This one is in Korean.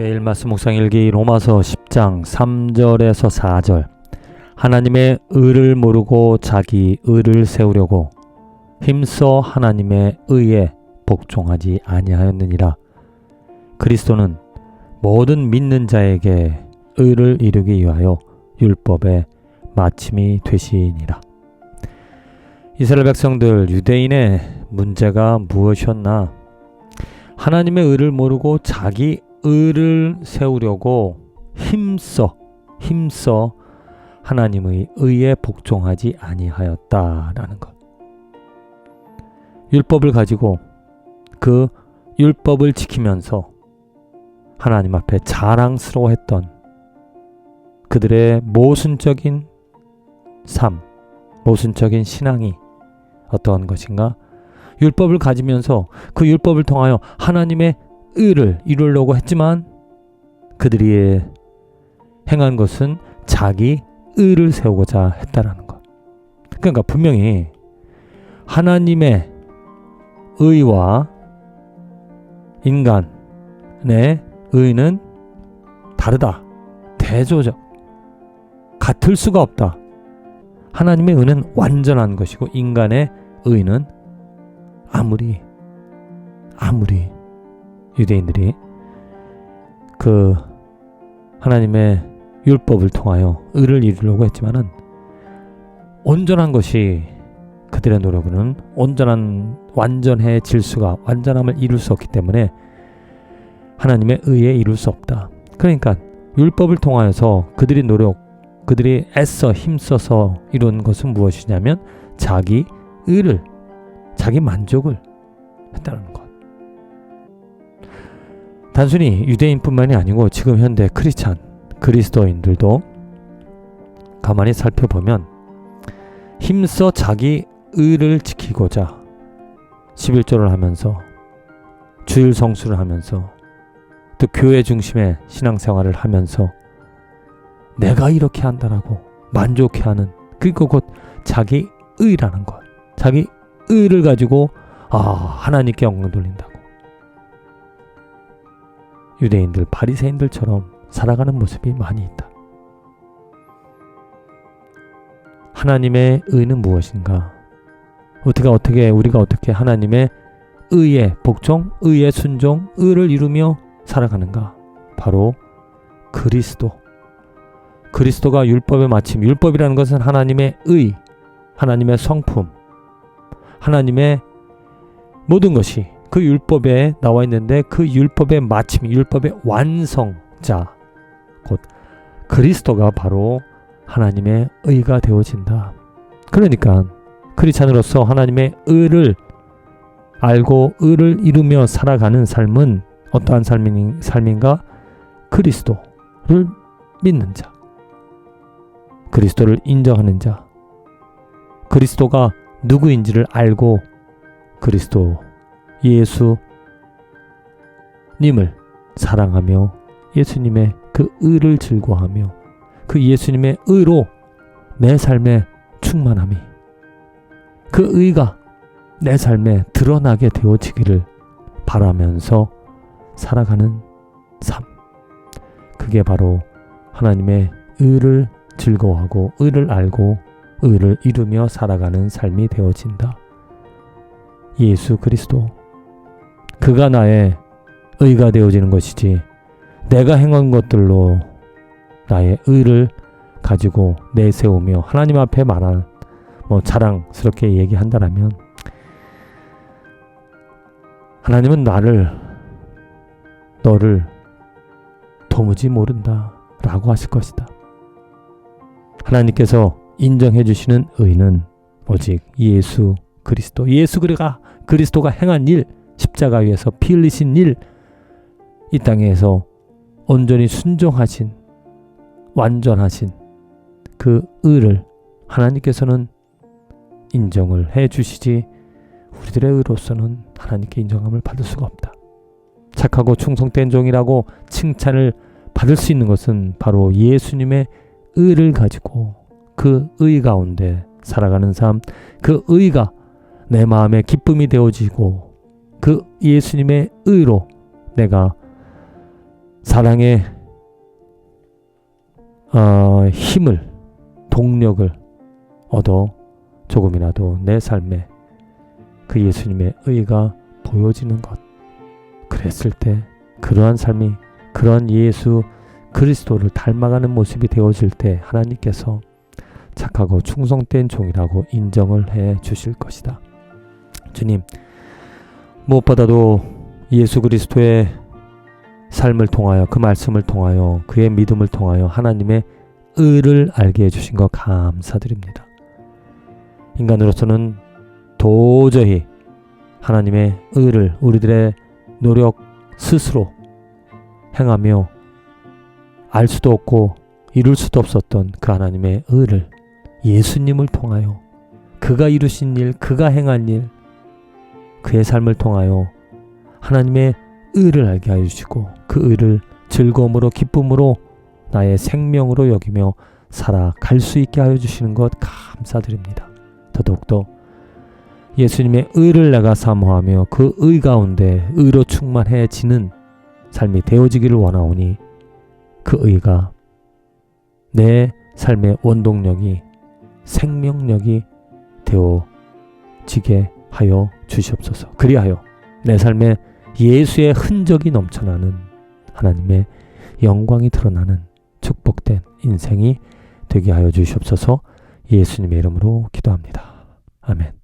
매일 말씀 묵상 일기 로마서 10장 3절에서 4절. 하나님의 의를 모르고 자기 의를 세우려고 힘써 하나님의 의에 복종하지 아니하였느니라. 그리스도는 모든 믿는 자에게 의를 이루기 위하여 율법의 마침이 되시니라. 이스라엘 백성들 유대인의 문제가 무엇이었나? 하나님의 의를 모르고 자기 의를 세우려고 힘써 힘써 하나님의 의에 복종하지 아니하였다라는 것. 율법을 가지고 그 율법을 지키면서 하나님 앞에 자랑스러워했던 그들의 모순적인 삶, 모순적인 신앙이 어떠한 것인가? 율법을 가지면서 그 율법을 통하여 하나님의 의를 이루려고 했지만 그들이 행한 것은 자기 의를 세우고자 했다라는 것. 그러니까 분명히 하나님의 의와 인간의 의는 다르다. 대조적. 같을 수가 없다. 하나님의 의는 완전한 것이고 인간의 의는 아무리 아무리 유대인들이 그 하나님의 율법을 통하여 의를 이루려고 했지만은 온전한 것이 그들의 노력으로는 온전한 완전해질 수가 완전함을 이룰 수 없기 때문에 하나님의 의에 이룰 수 없다. 그러니까 율법을 통하여서 그들이 노력, 그들이 애써 힘써서 이룬 것은 무엇이냐면 자기 의를, 자기 만족을 했다는 것. 단순히 유대인뿐만이 아니고 지금 현대 크리스찬 그리스도인들도 가만히 살펴보면 힘써 자기 의를 지키고자 11조를 하면서 주일 성수를 하면서 또 교회 중심의 신앙생활을 하면서 내가 이렇게 한다라고 만족해하는 그리고 곧 자기 의라는 것 자기 의를 가지고 아 하나님께 영광 돌린다 유대인들 바리새인들처럼 살아가는 모습이 많이 있다. 하나님의 의는 무엇인가? 어떻게 어떻게 우리가 어떻게 하나님의 의에 복종, 의에 순종, 의를 이루며 살아가는가? 바로 그리스도. 그리스도가 율법의 마침, 율법이라는 것은 하나님의 의, 하나님의 성품, 하나님의 모든 것이 그 율법에 나와 있는데 그 율법의 마침, 율법의 완성자, 곧 그리스도가 바로 하나님의 의가 되어진다. 그러니까 크리스찬으로서 하나님의 의를 알고 의를 이루며 살아가는 삶은 어떠한 삶인, 삶인가? 그리스도를 믿는 자, 그리스도를 인정하는 자, 그리스도가 누구인지를 알고 그리스도 예수님을 사랑하며 예수님의 그 의를 즐거워하며 그 예수님의 의로 내 삶에 충만함이 그 의가 내 삶에 드러나게 되어지기를 바라면서 살아가는 삶. 그게 바로 하나님의 의를 즐거워하고 의를 알고 의를 이루며 살아가는 삶이 되어진다. 예수 그리스도 그가 나의 의가 되어지는 것이지 내가 행한 것들로 나의 의를 가지고 내세우며 하나님 앞에 말한 뭐 자랑스럽게 얘기한다라면 하나님은 나를 너를 도무지 모른다 라고 하실 것이다. 하나님께서 인정해 주시는 의는 오직 예수 그리스도 예수 그리가 그리스도가 행한 일 십자가 위에서 피 흘리신 일, 이 땅에서 온전히 순종하신, 완전하신 그 의를 하나님께서는 인정을 해 주시지 우리들의 의로서는 하나님께 인정함을 받을 수가 없다. 착하고 충성된 종이라고 칭찬을 받을 수 있는 것은 바로 예수님의 의를 가지고 그 의 가운데 살아가는 삶, 그 의가 내 마음의 기쁨이 되어지고 그 예수님의 의로 내가 사랑의 어, 힘을 동력을 얻어 조금이라도 내 삶에 그 예수님의 의가 보여지는 것 그랬을 때 그러한 삶이 그러한 예수 그리스도를 닮아가는 모습이 되어질 때 하나님께서 착하고 충성된 종이라고 인정을 해 주실 것이다. 주님, 무엇보다도 예수 그리스도의 삶을 통하여 그 말씀을 통하여 그의 믿음을 통하여 하나님의 의를 알게 해주신 것 감사드립니다. 인간으로서는 도저히 하나님의 의를 우리들의 노력 스스로 행하며 알 수도 없고 이룰 수도 없었던 그 하나님의 의를 예수님을 통하여 그가 이루신 일, 그가 행한 일, 그의 삶을 통하여 하나님의 의를 알게 하여 주시고 그 의를 즐거움으로 기쁨으로 나의 생명으로 여기며 살아갈 수 있게 하여 주시는 것 감사드립니다. 더더욱더 예수님의 의를 내가 사모하며 그 의 가운데 의로 충만해지는 삶이 되어지기를 원하오니 그 의가 내 삶의 원동력이 생명력이 되어지게 하여 주시옵소서. 그리하여 내 삶에 예수의 흔적이 넘쳐나는 하나님의 영광이 드러나는 축복된 인생이 되게 하여 주시옵소서 예수님의 이름으로 기도합니다. 아멘.